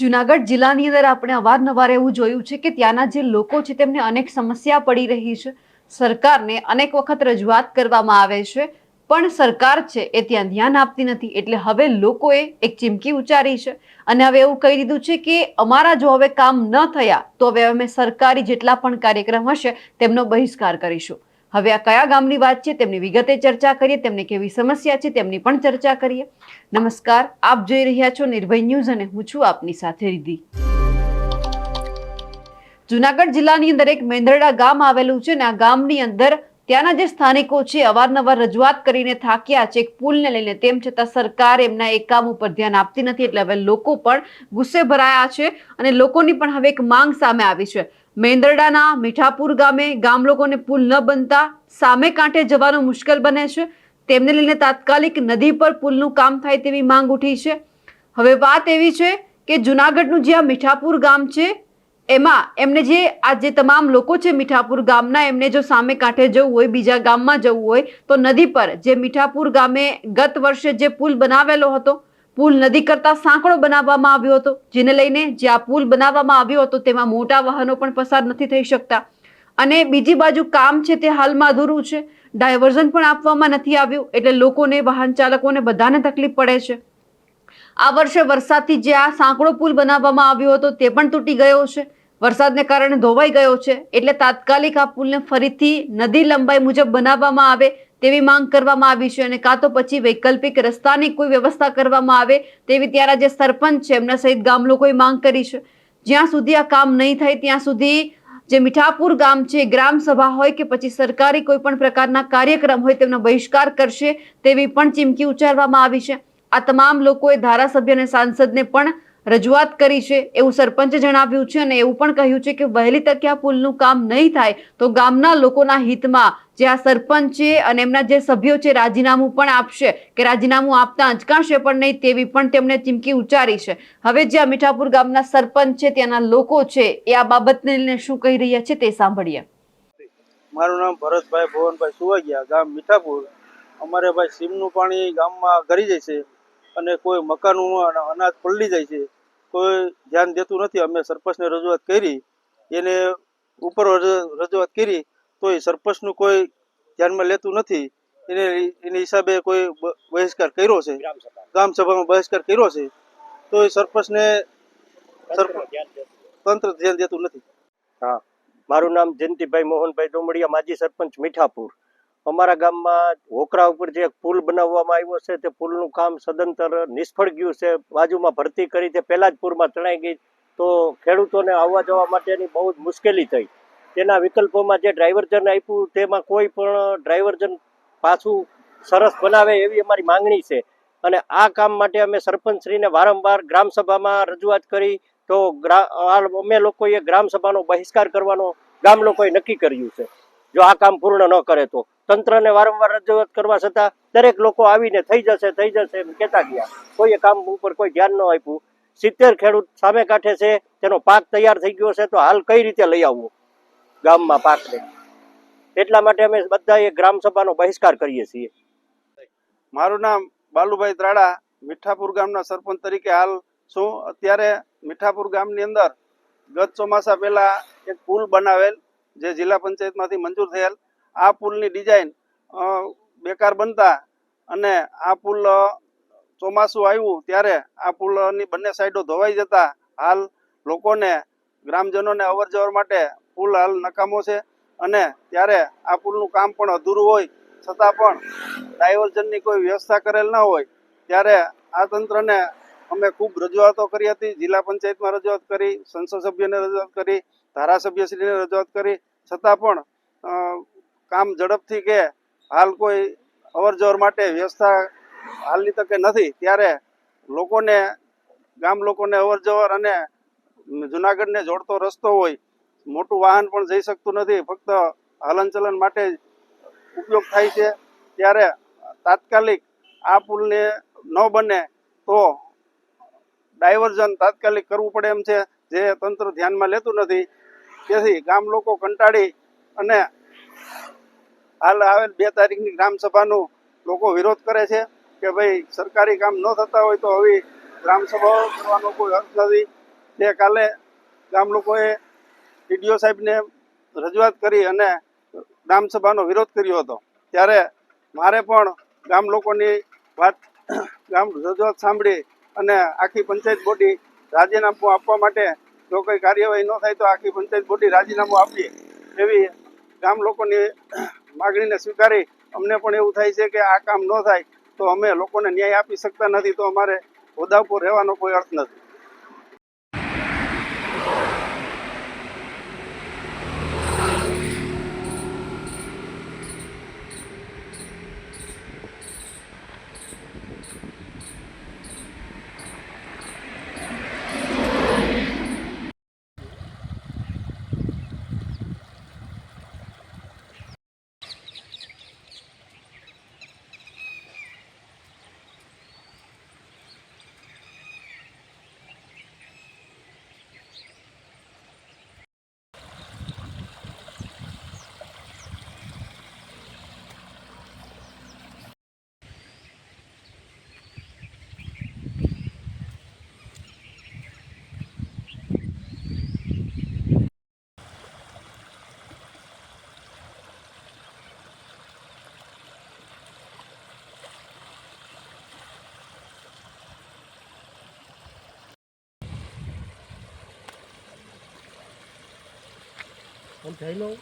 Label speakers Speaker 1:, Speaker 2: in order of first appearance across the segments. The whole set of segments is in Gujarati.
Speaker 1: જુનાગઢ જિલ્લાની અંદર આપણે અવારનવાર એવું જોયું છે કે ત્યાંના જે લોકો છે તેમને અનેક સમસ્યા પડી રહી છે. સરકારને અનેક વખત રજૂઆત કરવામાં આવે છે, પણ સરકાર છે એ ત્યાં ધ્યાન આપતી નથી. એટલે હવે લોકોએ એક ચીમકી ઉચ્ચારી છે અને હવે એવું કહી દીધું છે કે અમારા જો હવે કામ ન થયા, તો હવે અમે સરકારી જેટલા પણ કાર્યક્રમ હશે, તેમનો બહિષ્કાર કરીશું. હવે આ કયા ગામની વાત છે તેમની વિગતે ચર્ચા કરીએ, તેમને કેવી સમસ્યા છે તેમની પણ ચર્ચા કરીએ. નમસ્કાર, આપ જોઈ રહ્યા છો નિર્ભય ન્યૂઝ અને હું છું આપની સાથે રીધી જુનાગઢ જિલ્લાની અંદર એક મેંદરડા ગામ આવેલું છે ને આ ગામની અંદર ત્યાંના જે સ્થાનિકો છે અવારનવાર રજૂઆત કરીને થાક્યા છે, એક પુલને લઈને. તેમ છતાં સરકાર એમના એક કામ ઉપર ધ્યાન આપતી નથી, એટલે હવે લોકો પણ ગુસ્સે ભરાયા છે અને લોકોની પણ હવે એક માંગ સામે આવી છે. મેંદરડાના મીઠાપુર ગામે ગામ લોકોને પુલ ન બનતા સામે કાંઠે જવાનું મુશ્કેલ બને છે. તેમને લઈને તાત્કાલિક નદી પર પુલનું કામ થાય તેવી માંગ ઉઠી છે. હવે વાત એવી છે કે જુનાગઢનું જે આ મીઠાપુર ગામ છે, એમાં એમને જે આ જે તમામ લોકો છે મીઠાપુર ગામના, એમને જો સામે કાંઠે જવું હોય, બીજા ગામમાં જવું હોય, તો નદી પર જે મીઠાપુર ગામે ગત વર્ષે જે પુલ બનાવેલો હતો પુલ નદી કરતા સાંકડો બનાવવામાં આવ્યો હતો, જેને લઈને જે આ પુલ બનાવવામાં આવ્યો હતો તેમાં મોટા વાહનો પણ પસાર નથી થઈ શકતા. અને બીજી બાજુ કામ છે તે હાલમાં અધૂરું છે. ડાયવર્ઝન પણ આપવામાં નથી આવ્યું, એટલે લોકોને, વાહન ચાલકોને બધાને તકલીફ પડે છે. આ વર્ષે વરસાદથી જે આ સાંકડો પુલ બનાવવામાં આવ્યો હતો તે પણ તૂટી ગયો છે. વરસાદને કારણે ધોવાઈ ગયો છે, એટલે તાત્કાલિક આ પુલને ફરીથી નદી લંબાઈ મુજબ બનાવવામાં આવે તેવી માંગ કરવામાં આવી છે અને કાં તો પછી વૈકલ્પિક રસ્તાની કોઈ વ્યવસ્થા કરવામાં આવે તેવી ત્યારે જે સરપંચ છે, એમના સહિત ગામ લોકોએ માંગ કરી છે. જ્યાં સુધી આ કામ નહીં થાય ત્યાં સુધી જે મીઠાપુર ગામ છે ગ્રામ સભા હોય કે પછી સરકારી કોઈ પણ પ્રકારના કાર્યક્રમ હોય તેમનો બહિષ્કાર કરશે તેવી પણ ચીમકી ઉચ્ચારવામાં આવી છે. આ તમામ લોકોએ ધારાસભ્ય અને સાંસદને પણ રજૂઆત કરી છે. એવું સરપંચે જણાવ્યું છે અને એવું પણ કહ્યું છે કે વહેલી તકે આ પુલનું કામ નહીં થાય તો ગામના લોકોના હિતમાં જે આ સરપંચ છે અને એમના જે સભ્યો છે રાજીનામું પણ આપશે કે રાજીનામું આપતા અંચકાશે પણ નહીં તેવી પણ તેમણે ચીમકી ઉચ્ચારી છે. હવે જે મીઠાપુર ગામના સરપંચ છે, ત્યાંના લોકો છે, એ આ બાબતને લઈને શું કહી રહ્યા છે તે સાંભળીએ.
Speaker 2: મારું નામ ભરતભાઈ ભુવનભાઈ સુવાગિયા, ગામ મીઠાપુર. અમારે ભાઈ સીમનું પાણી ગામમાં ગરી જાય છે અને કોઈ મકાનનું અને અનાજ પલળી જાય છે. કોઈ ધ્યાન દેતું નથી. અમે સરપંચને રજૂઆત કરી એને ઉપર રજૂઆત કરી તોય સરપંચનું કોઈ ધ્યાનમાં લેતું નથી. એને એની હિસાબે કોઈ બહિષ્કાર કર્યો છે. ગ્રામ સભામાં બહિષ્કાર કર્યો છે. તોય સરપંચને તંત્ર ધ્યાન દેતું નથી.
Speaker 3: હા. મારું નામ જયંતિભાઈ મોહનભાઈ ડોમડિયા માજી સરપંચ મીઠાપુર. અમારા ગામમાં હોકરા ઉપર જે પુલ બનાવવામાં આવ્યો છે, તે પુલનું કામ સદંતર નિષ્ફળ ગયું છે. બાજુમાં ભરતી કરી તે પહેલા જ પૂરમાં તણાઈ ગઈ. તો ખેડૂતોને આવવા જવા માટેની બહુ જ મુશ્કેલી થઈ. તેના વિકલ્પોમાં જે ડ્રાઈવરજન આપ્યું, તેમાં કોઈ પણ ડ્રાઈવરજન પાછું સરસ બનાવે એવી અમારી માંગણી છે. અને આ કામ માટે અમે સરપંચશ્રીને વારંવાર ગ્રામસભામાં રજૂઆત કરી. તો અમે લોકોએ ગ્રામસભાનો બહિષ્કાર કરવાનો ગામ લોકોએ નક્કી કર્યું છે. જો આ કામ પૂર્ણ ન કરે તો. તંત્રને વારંવાર રજૂઆત કરવા છતાં દરેક લોકો આવીને થઈ જશે થઈ જશે એમ કહેતા ગયા. કોઈએ કામ ઉપર કોઈ ધ્યાન ન આપ્યું. સિત્તેર ખેડૂત સામે કાંઠે છે, તેનો પાક તૈયાર થઈ ગયો છે, તો હાલ કઈ રીતે લઈ આવવો? ગામમાં પાકને એટલા માટે અમે બધાએ એ ગ્રામસભાનો બહિષ્કાર કરીએ છીએ.
Speaker 2: મારું નામ બાલુભાઈ ત્રાડા મીઠાપુર ગામના સરપંચ તરીકે હાલ છું. અત્યારે મીઠાપુર ગામની અંદર ગત ચોમાસા પહેલા એક પુલ બનાવેલ, જે જિલ્લા પંચાયતમાંથી મંજૂર થયેલ. આ પુલની ડિઝાઇન બેકાર બનતા અને આ પુલ ચોમાસું આવ્યું ત્યારે આ પુલની બંને સાઈડો ધોવાઈ જતા. હાલ લોકોને, ગ્રામજનોને અવર જવર માટે પુલ હાલ નકામો છે અને ત્યારે આ પુલનું કામ પણ અધૂરું હોય. છતાં પણ ડાયવર્ઝનની કોઈ વ્યવસ્થા કરેલ ન હોય. ત્યારે આ તંત્રને અમે ખૂબ રજૂઆતો કરી હતી. જિલ્લા પંચાયતમાં રજૂઆત કરી, સંસદ સભ્યને રજૂઆત કરી, ધારાસભ્યશ્રીને રજૂઆત કરી. છતાં પણ કામ ઝડપથી કે હાલ કોઈ અવરજવર માટે વ્યવસ્થા હાલની તકે નથી, ત્યારે લોકોને, ગામ લોકોને અવરજવર અને જુનાગઢને જોડતો રસ્તો હોય, મોટું વાહન પણ જઈ શકતું નથી, ફક્ત હલનચલન માટે ઉપયોગ થાય છે, ત્યારે તાત્કાલિક આ પુલને ન બને તો ડાયવર્ઝન તાત્કાલિક કરવું પડે એમ છે, જે તંત્ર ધ્યાનમાં લેતું નથી. તેથી ગામ લોકો કંટાળી અને હાલ આવેલ બે તારીખની ગ્રામસભાનું લોકો વિરોધ કરે છે કે ભાઈ સરકારી કામ ન થતા હોય તો હવે ગ્રામસભાઓ કરવાનો કોઈ અર્થ નથી. તે કાલે ગામ લોકોએ ટીડીઓ સાહેબને રજૂઆત કરી અને ગ્રામસભાનો વિરોધ કર્યો હતો. ત્યારે મારે પણ ગામ લોકોની વાત, ગામ રજૂઆત સાંભળી અને આખી પંચાયત બોડી રાજીનામું આપવા માટે જો કોઈ કાર્યવાહી ન થાય તો આખી પંચાયત બોડી રાજીનામું આપીએ એવી ગામ લોકોની માગણીને સ્વીકારી અમને પણ એવું થાય છે કે આ કામ ન થાય તો અમે લોકોને ન્યાય આપી શકતા નથી, તો અમારે હોદ્દા રહેવાનો કોઈ અર્થ નથી. આમ થઈ લઉં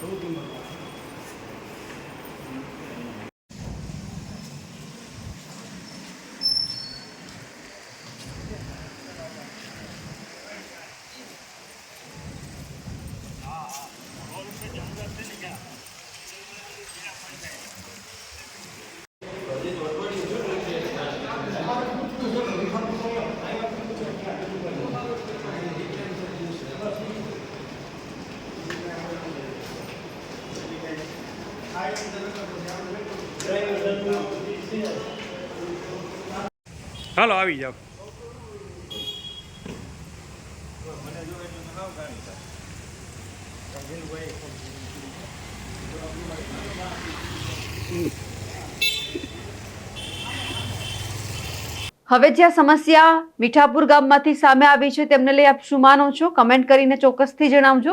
Speaker 2: Todo mundo.
Speaker 4: હાલો, આવી જાઓ.
Speaker 1: હવે જે સમસ્યા મીઠાપુર ગામમાંથી સામે આવી છે, તેમને લઈ આપ શું માનો છો? કમેન્ટ કરીને ચોક્કસથી જણાવજો.